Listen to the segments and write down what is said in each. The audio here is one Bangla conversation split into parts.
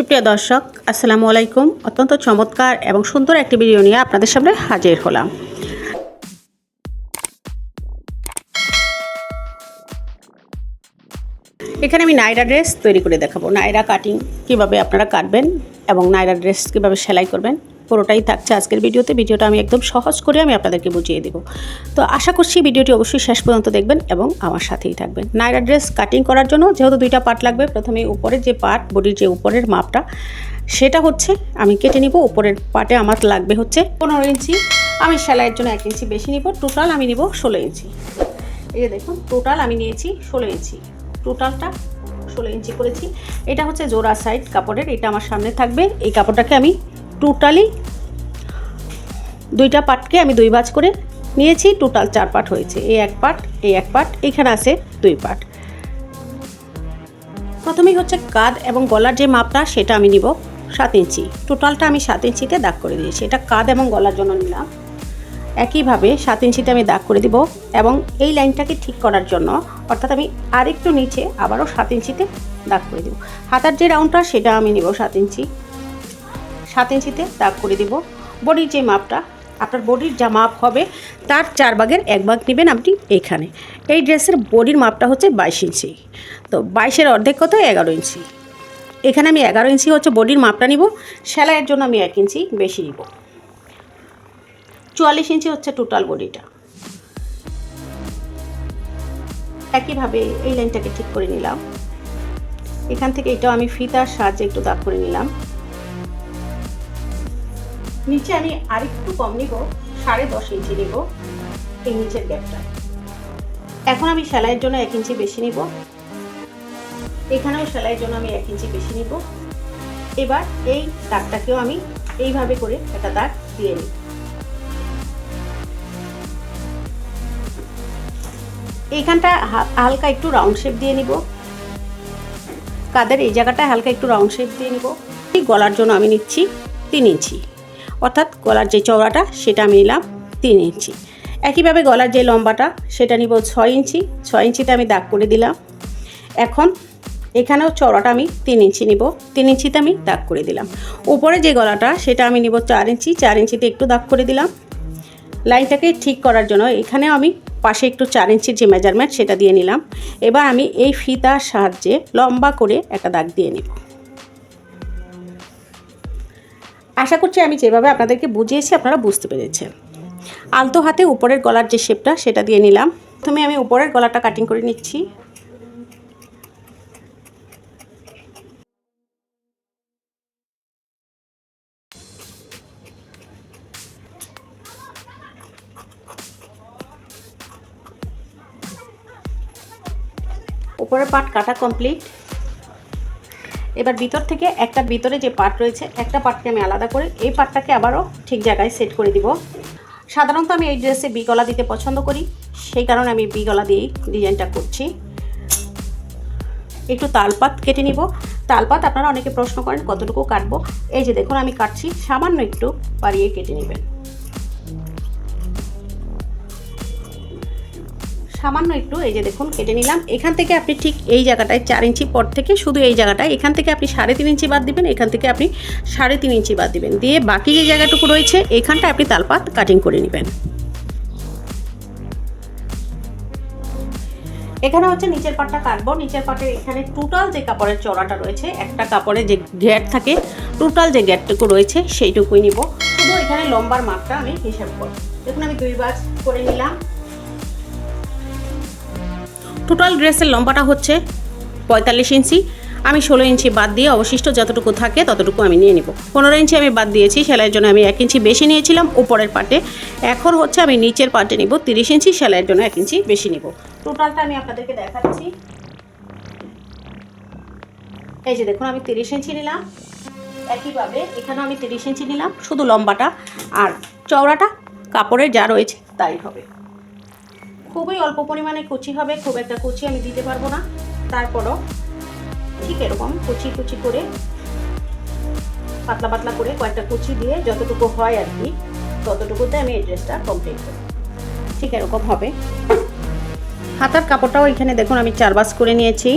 সুপ্রিয় দর্শক, আসসালামু আলাইকুম। অত্যন্ত চমৎকার এবং সুন্দর একটি ভিডিও নিয়ে আপনাদের সামনে হাজির হলাম। এখানে আমি নাইরা ড্রেস তৈরি করে দেখাবো। নাইরা কাটিং কীভাবে আপনারা কাটবেন এবং নাইরা ড্রেস কীভাবে সেলাই করবেন। পুরোটাই থাকছে আজকের ভিডিওতে। ভিডিওটা আমি একদম সহজ করে আমি আপনাদেরকে বুঝিয়ে দেবো। তো আশা করছি ভিডিওটি অবশ্যই শেষ পর্যন্ত দেখবেন এবং আমার সাথেই থাকবেন। নাইরা ড্রেস কাটিং করার জন্য যেহেতু দুইটা পার্ট লাগবে, প্রথমে উপরের যে পার্ট, বডির যে উপরের মাপটা, সেটা হচ্ছে আমি কেটে নিব। উপরের পার্টে আমার লাগবে হচ্ছে পনেরো ইঞ্চি। আমি সেলাইয়ের জন্য এক ইঞ্চি বেশি নিব। টোটাল আমি নিব ষোলো ইঞ্চি। এই যে দেখুন, টোটাল আমি নিয়েছি ষোলো ইঞ্চি। টোটালটা ষোলো ইঞ্চি করেছি। এটা হচ্ছে জোড়া সাইড কাপড়ের, এটা আমার সামনে থাকবে। এই কাপড়টাকে আমি টোটালি দুইটা পার্টকে আমি দুই ভাঁজ করে নিয়েছি টোটাল চার পার্ট হয়েছে। এই এক পার্ট এই এক পার্ট এখানে আছে দুই পার্ট প্রথমেই হচ্ছে কাঁধ এবং গলার যে মাপটা, সেটা আমি নিব সাত ইঞ্চি। টোটালটা আমি সাত ইঞ্চিতে দাগ করে দিয়েছি। এটা কাঁধ এবং গলার জন্য নিলাম। একইভাবে সাত ইঞ্চিতে আমি দাগ করে দিব এবং এই লাইনটাকে ঠিক করার জন্য অর্থাৎ আমি আরেকটু নিচে আবারও সাত ইঞ্চিতে দাগ করে দিব। হাতার যে রাউন্ডটা, সেটা আমি নিব সাত ইঞ্চি। সাত ইঞ্চিতে দাগ করে দিব। বডির যে মাপটা, আপনার বডির যা মাপ হবে, তার চার ভাগের এক ভাগ নেবেন আপনি এইখানে এই ড্রেসের বডির মাপটা হচ্ছে বাইশ ইঞ্চি। তো বাইশের অর্ধেক কত? এগারো ইঞ্চি। এখানে আমি এগারো ইঞ্চি হচ্ছে বডির মাপটা নিব, সেলাইয়ের জন্য আমি এক ইঞ্চি বেশি নিব। চুয়াল্লিশ ইঞ্চি হচ্ছে টোটাল বডিটা। একইভাবে এই লাইনটাকে ঠিক করে নিলাম। এখান থেকে এটাও আমি ফিতার সাহায্যে একটু দাগ করে নিলাম। নিচে আমি আরেকটু কম নিব, সাড়ে দশ ইঞ্চি নিব এই নিচের গ্যাপটা এখন আমি সেলাইয়ের জন্য এক ইঞ্চি বেশি নিব। এখানেও সেলাইয়ের জন্য আমি এক ইঞ্চি বেশি নিব। এবার এই দাগটাকেও আমি এইভাবে করে একটা দাগ দিয়ে নিই। এইখানটা হালকা একটু রাউন্ড শেপ দিয়ে নিব। কাদের এই জায়গাটায় হালকা একটু রাউন্ড শেপ দিয়ে নিব। এই গলার জন্য আমি নিচ্ছি তিন ইঞ্চি। অর্থাৎ গলার যে চওড়াটা, সেটা আমি নিলাম তিন ইঞ্চি। একইভাবে গলার যে লম্বাটা, সেটা নিব ছয় ইঞ্চি। ছয় ইঞ্চিতে আমি দাগ করে দিলাম। এখন এখানেও চওড়াটা আমি তিন ইঞ্চি নিব। তিন ইঞ্চিতে আমি দাগ করে দিলাম। উপরে যে গলাটা, সেটা আমি নিব চার ইঞ্চি। চার ইঞ্চিতে একটু দাগ করে দিলাম। লাইনটাকে ঠিক করার জন্য এখানেও আমি পাশে একটু চার ইঞ্চির যে মেজারমেন্ট সেটা দিয়ে নিলাম। এবার আমি এই ফিতার সাহায্যে লম্বা করে একটা দাগ দিয়ে নিব। আশা করছি আমি যেভাবে আপনাদেরকে বুঝিয়েছি, আপনারা বুঝতে পেরেছেন। আলতো হাতে উপরের গলার যে শেপটা, সেটা দিয়ে নিলাম। প্রথমে আমি উপরের গলাটা কাটিং করে নিচ্ছি। উপরের পাট কাটা কমপ্লিট এবার ভিতর থেকে একটা ভিতরে যে পার্ট রয়েছে, একটা পার্টকে আমি আলাদা করে এই পার্টটাকে আবারও ঠিক জায়গায় সেট করে দিব। সাধারণত আমি এই ড্রেসে বি গলা দিতে পছন্দ করি, সেই কারণে আমি বি গলা দিয়েই ডিজাইনটা করছি। একটু তালপাত কেটে নিব। তালপাত আপনারা অনেকে প্রশ্ন করেন, কতটুকু কাটবো? এই যে দেখুন, আমি কাটছি, সামান্য একটু বাড়িয়ে কেটে নেবেন। সামান্য একটু, এই যে দেখুন, কেটে নিলাম। এখান থেকে আপনি ঠিক এই জায়গাটায় চার ইঞ্চি পর থেকে শুধু এই জায়গাটায়, এখান থেকে আপনি সাড়ে তিন ইঞ্চি বাদ দিবেন, এখান থেকে আপনি সাড়ে তিন ইঞ্চি বাদ দিবেন। দিয়ে বাকি যে জায়গাটুকু রয়েছে, এখানটা আপনি তালপাত কাটিং করে নেবেন। এখানে হচ্ছে নিচের পাটটা কাটবো। নিচের পাটের এখানে টোটাল যে কাপড়ের চড়াটা রয়েছে, একটা কাপড়ে যে গ্যাট থাকে টোটাল যে গ্যাটটুকু রয়েছে, সেইটুকুই নিব। শুধু এখানে লম্বার মাপটা আমি হিসাব করব। দেখুন, আমি দুই বাজ করে নিলাম। টোটাল ড্রেসের লম্বাটা হচ্ছে পঁয়তাল্লিশ ইঞ্চি। আমি ষোলো ইঞ্চি বাদ দিয়ে অবশিষ্ট যতটুকু থাকে ততটুকু আমি নিয়ে নিব। পনেরো ইঞ্চি আমি বাদ দিয়েছি, সেলাইয়ের জন্য আমি এক ইঞ্চি বেশি নিয়েছিলাম উপরের পাটে। এখন হচ্ছে আমি নিচের পাটে নিব তিরিশ ইঞ্চি, সেলাইয়ের জন্য এক ইঞ্চি বেশি নিব। টোটালটা আমি আপনাদেরকে দেখাচ্ছি। এই যে দেখুন, আমি তিরিশ ইঞ্চি নিলাম। একইভাবে এখানেও আমি তিরিশ ইঞ্চি নিলাম, শুধু লম্বাটা। আর চওড়াটা, কাপড়ের যা রয়েছে, তাই হবে। খুবই অল্প পরিমাণে কুচি হবে, খুব একটা কুচি আমি দিতে পারব না। তারপরও ঠিক এরকম কুচি কুচি করে, পাতলা পাতলা করে কয়েকটা কুচি দিয়ে যতটুকু হয় আর কি, ততটুকুতে আমি এই ড্রেসটা কমপ্লিট করি। ঠিক এরকম হবে। হাতার কাপড়টাও এখানে দেখুন আমি চার বাস করে নিয়েছি।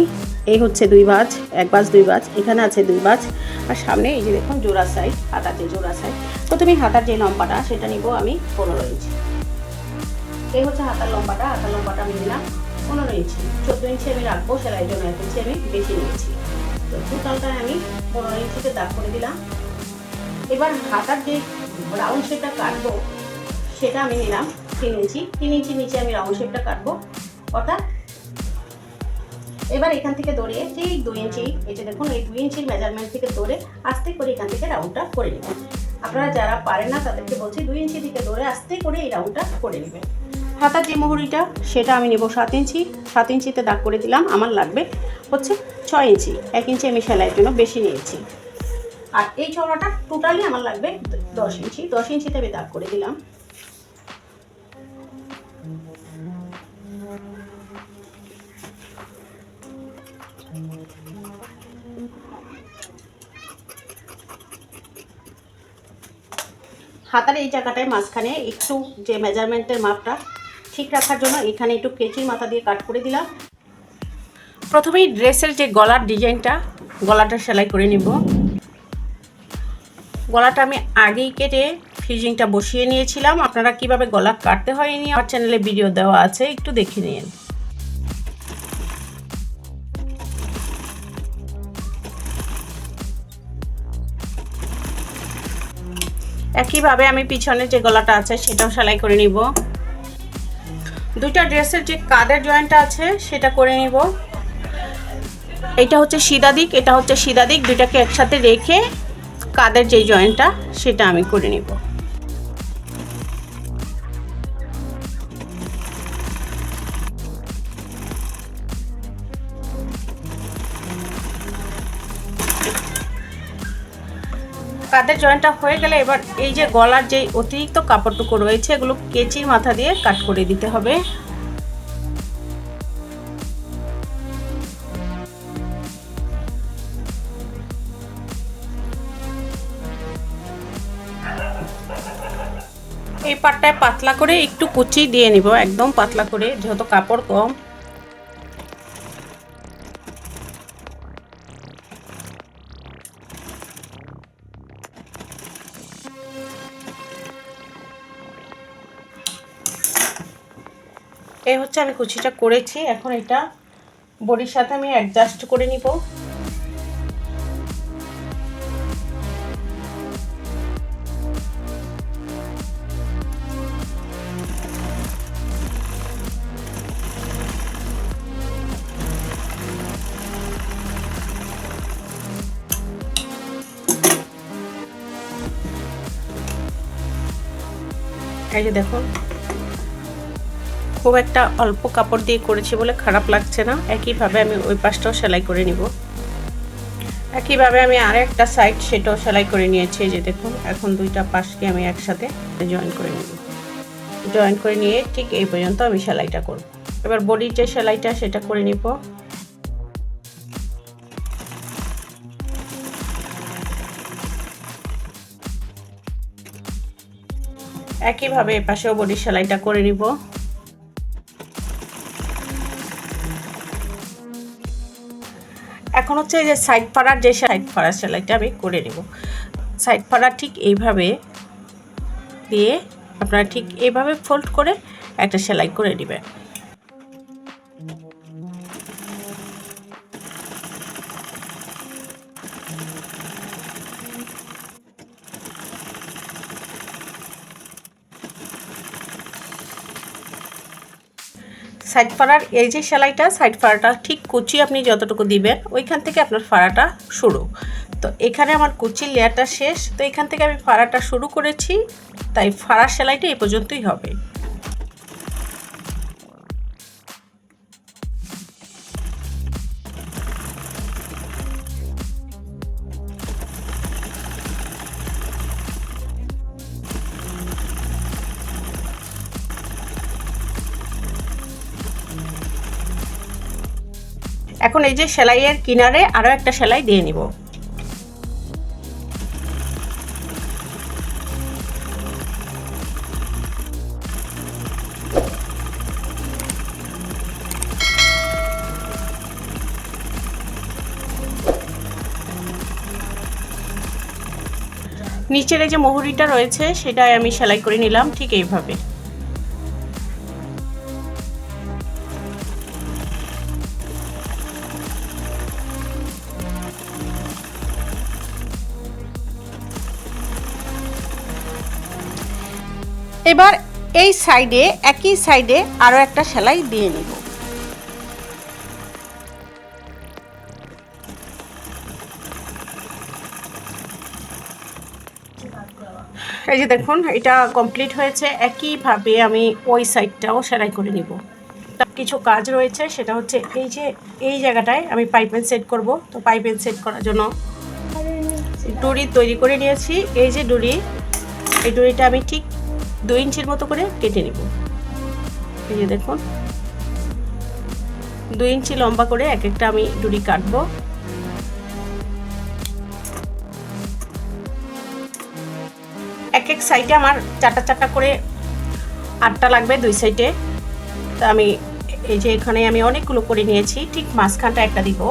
এই হচ্ছে দুই বাজ এক বাজ দুই বাজ এখানে আছে দুই বাজ আর সামনে এই যে দেখুন জোড়া সাইড হাতার যে জোড়া সাইড প্রথমে হাতার যে লম্বাটা সেটা নিব আমি পনেরো ইঞ্চি এই হচ্ছে হাতার লম্বাটা হাতার লম্বাটা আমি নিলাম পনেরো ইঞ্চি। চোদ্দ ইঞ্চি আমি রাখব, সেলাইয়ের জন্য এক ইঞ্চি আমি বেশি নিয়েছি। তো টোটালটায় আমি পনেরো ইঞ্চিতে দাগ করে দিলাম। এবার হাতার যে রাউন্ড শেপটা কাটবো, সেটা আমি নিলাম তিন ইঞ্চি। তিন ইঞ্চি নিচে আমি রাউন্ড শেপটা কাটবো। অর্থাৎ এবার এখান থেকে দৌড়ে ঠিক দুই ইঞ্চি, এই যে দেখুন, এই দুই ইঞ্চির মেজারমেন্ট থেকে দৌড়ে আস্তে করে এখান থেকে রাউন্ডটা করে নেবেন। আপনারা যারা পারেন না, তাদেরকে বলছি দুই ইঞ্চি থেকে দৌড়ে আস্তে করে এই রাউন্ডটা করে নেবেন। হাতার যে মুহুরিটা, সেটা আমি নেব সাত ইঞ্চি। সাত ইঞ্চিতে দাগ করে দিলাম, আমার লাগবে হচ্ছে ছয় ইঞ্চি। এক ইঞ্চি আমি সেলাইয়ের জন্য বেশি নিয়েছি। আর এই চওড়াটা টোটালি আমার লাগবে দশ ইঞ্চি। দশ ইঞ্চিতে আমি দাগ করে দিলাম। হাতার এই জায়গাটায় মাঝখানে একটু যে মেজারমেন্টের মাপটা ঠিক রাখার জন্য এখানে একটু কেচির মাথা দিয়ে কাট করে দিলাম। প্রথমেই ড্রেসের যে গলার ডিজাইনটা, গলাটা সেলাই করে নিব। গলাটা আমি আগেই কেটে ফিজিংটা বসিয়ে নিয়েছিলাম। আপনারা কীভাবে গলা কাটতে হয় নিয়ে আমার চ্যানেলে ভিডিও দেওয়া আছে, একটু দেখে নিন। একইভাবে আমি পিছনে যে গলাটা আছে, সেটাও সেলাই করে নিব। দুইটা ড্রেসের যে কাদের জয়েন্টটা আছে, সেটা করে নিব। এটা হচ্ছে সিদা দিক, এটা হচ্ছে সিদা দিক, দুইটাকে একসাথে রেখে কাদের যে জয়েন্টটা, সেটা আমি করে নিব। কাদের জয়েন্টটা হয়ে গেলে এবার এই যে গলার যে অতিরিক্ত কাপড়টুকু রয়েছে, এগুলো কেচির মাথা দিয়ে কাট করে দিতে হবে। এই পাটটায় পাতলা করে একটু কুচি দিয়ে নিব, একদম পাতলা করে, যেহেতু কাপড় কম। এই হচ্ছে আমি কুচিটা করেছি। এখন এটা বডির সাথে আমি অ্যাডজাস্ট করে নিব। এই যে দেখুন। খুব একটা অল্প কাপড় দিয়ে করেছি বলে খারাপ লাগছে না। একইভাবে আমি ওই পাশটাও সেলাই করে নিব। একইভাবে আমি আর একটা সাইড সেটাও সেলাই করে নিয়েছি যে দেখুন, এখন দুইটা পাশকে আমি একসাথে জয়েন করে নিব। জয়েন করে নিয়ে ঠিক এই পর্যন্ত আমি সেলাইটা করব। এবার বডির যে সেলাইটা সেটা করে নিব। একইভাবে এ পাশেও বডির সেলাইটা করে নিব। এখন হচ্ছে যে সাইড পাড়ার যে সাইড পাড়ার সেলাইটা আমি করে নেব। সাইড পাড়া ঠিক এইভাবে দিয়ে আপনারা ঠিক এইভাবে ফোল্ড করে একটা সেলাই করে নেবেন। সাইড ফাড়ার, এই যে সেলাইটা, সাইড ফাড়াটা ঠিক কুচি আপনি যতটুকু দিবেন, ওইখান থেকে আপনার ফাড়াটা শুরু। তো এখানে আমার কুচির লেয়ারটা শেষ, তো এখান থেকে আমি ফাড়াটা শুরু করেছি, তাই ফাড়ার সেলাইটা এই পর্যন্তই হবে। এখন এই যে সেলাইয়ের কিনারে আরও একটা সেলাই দিয়ে নিব। নিচের এই যে মোহরিটা রয়েছে, সেটাই আমি সেলাই করে নিলাম ঠিক এইভাবে। এবার এই সাইডে, একই সাইডে আরও একটা সেলাই দিয়ে নিব। এই যে দেখুন, এটা কমপ্লিট হয়েছে। একইভাবে আমি ওই সাইডটাও সেলাই করে নিব। কিছু কাজ রয়েছে, সেটা হচ্ছে এই যে, এই জায়গাটায় আমি পাইপেন সেট করব। তো পাইপেন সেট করার জন্য ডুরি তৈরি করে নিয়েছি। এই যে ডুরি এই ডুরিটা আমি ঠিক দুই ইঞ্চির মতো করে কেটে নেব। এই যে দেখুন। দুই ইঞ্চি লম্বা করে এক একটা আমি ডুরি কাটবো। এক এক সাইডে আমার চারটা চারটা করে আটটা লাগবে দুই সাইডে। তা আমি এই যে এখানে আমি অনেকগুলো করে নিয়েছি, ঠিক মাঝখানটা একটা দিব।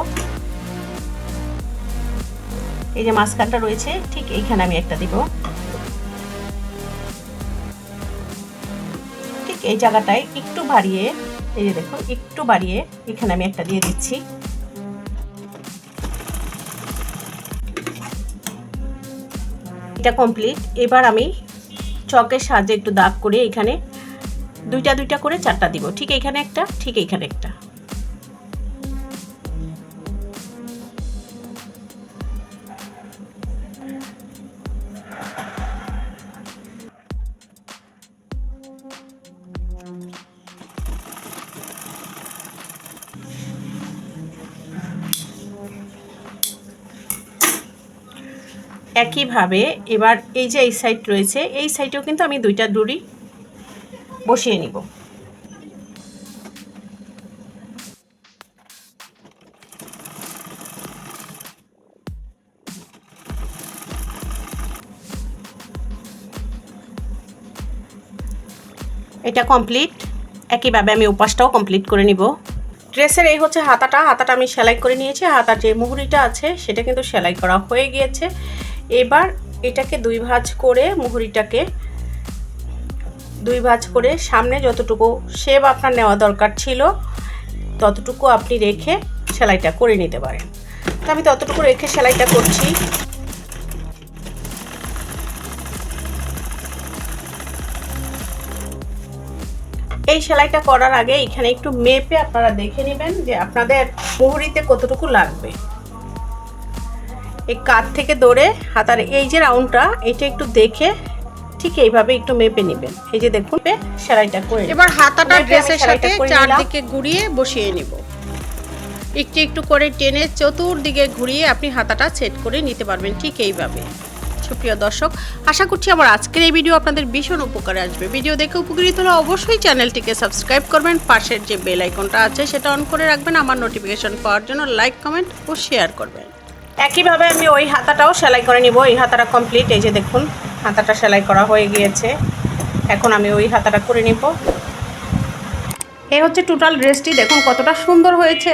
এই যে মাঝখানটা রয়েছে, ঠিক এইখানে আমি একটা দিব। এই জায়গাটায় একটু বাড়িয়ে, এই যে দেখুন একটু বাড়িয়ে এখানে আমি একটা দিয়ে দিচ্ছি। এটা কমপ্লিট এবার আমি চকের সাহায্যে একটু দাগ করে এখানে দুইটা দুইটা করে চারটা দিব। ঠিক এখানে একটা, ঠিক এখানে একটা। একইভাবে এবার এই যে এই সাইড রয়েছে, এই সাইডেও কিন্তু আমি দুইটা দড়ি বসিয়ে নিব। এটা কমপ্লিট একইভাবে আমি উপাসটাও কমপ্লিট করে নিব। ড্রেসের এই হচ্ছে হাতাটা হাতাটা আমি সেলাই করে নিয়েছি। হাতার যে মুহুরিটা আছে, সেটা কিন্তু সেলাই করা হয়ে গিয়েছে। এবার এটাকে দুই ভাঁজ করে মুহুরিটাকে দুই ভাঁজ করে সামনে যতটুকু শেপ আপনার নেওয়া দরকার ছিল, ততটুকু আপনি রেখে সেলাইটা করে নিতে পারেন। তো আমি ততটুকু রেখে সেলাইটা করছি। এই সেলাইটা করার আগে এখানে একটু মেপে আপনারা দেখে নেবেন যে আপনাদের মুহুরিতে কতটুকু লাগবে। এই কাত থেকে দৌড়ে হাতার এই যে রাউন্ডটা এটা একটু দেখে ঠিক এইভাবে একটু মেপে নেবেন। এই যে দেখুন সেলাইটা করে এবার হাতাটা ড্রেসের সাথে চারদিকে ঘুরিয়ে বসিয়ে নেব। একটু একটু করে টেনে চতুর্দিকে ঘুরিয়ে আপনি হাতাটা সেট করে নিতে পারবেন ঠিক এইভাবে। সুপ্রিয় দর্শক আশা করছি আমার আজকের এই ভিডিও আপনাদের ভীষণ উপকারে আসবে। ভিডিও দেখে উপকৃত হলে অবশ্যই চ্যানেলটিকে সাবস্ক্রাইব করবেন। পাশের যে বেল আইকনটা আছে সেটা অন করে রাখবেন। আমার নোটিফিকেশন পাওয়ার জন্য লাইক কমেন্ট ও শেয়ার করবেন। একইভাবে আমি ওই হাতাটাও সেলাই করে নিব। এই হাতাটা কমপ্লিট এই যে দেখুন, হাতাটা সেলাই করা হয়ে গিয়েছে। এখন আমি ওই হাতাটা করে নিব। এই হচ্ছে টোটাল ড্রেসটি দেখুন কতটা সুন্দর হয়েছে।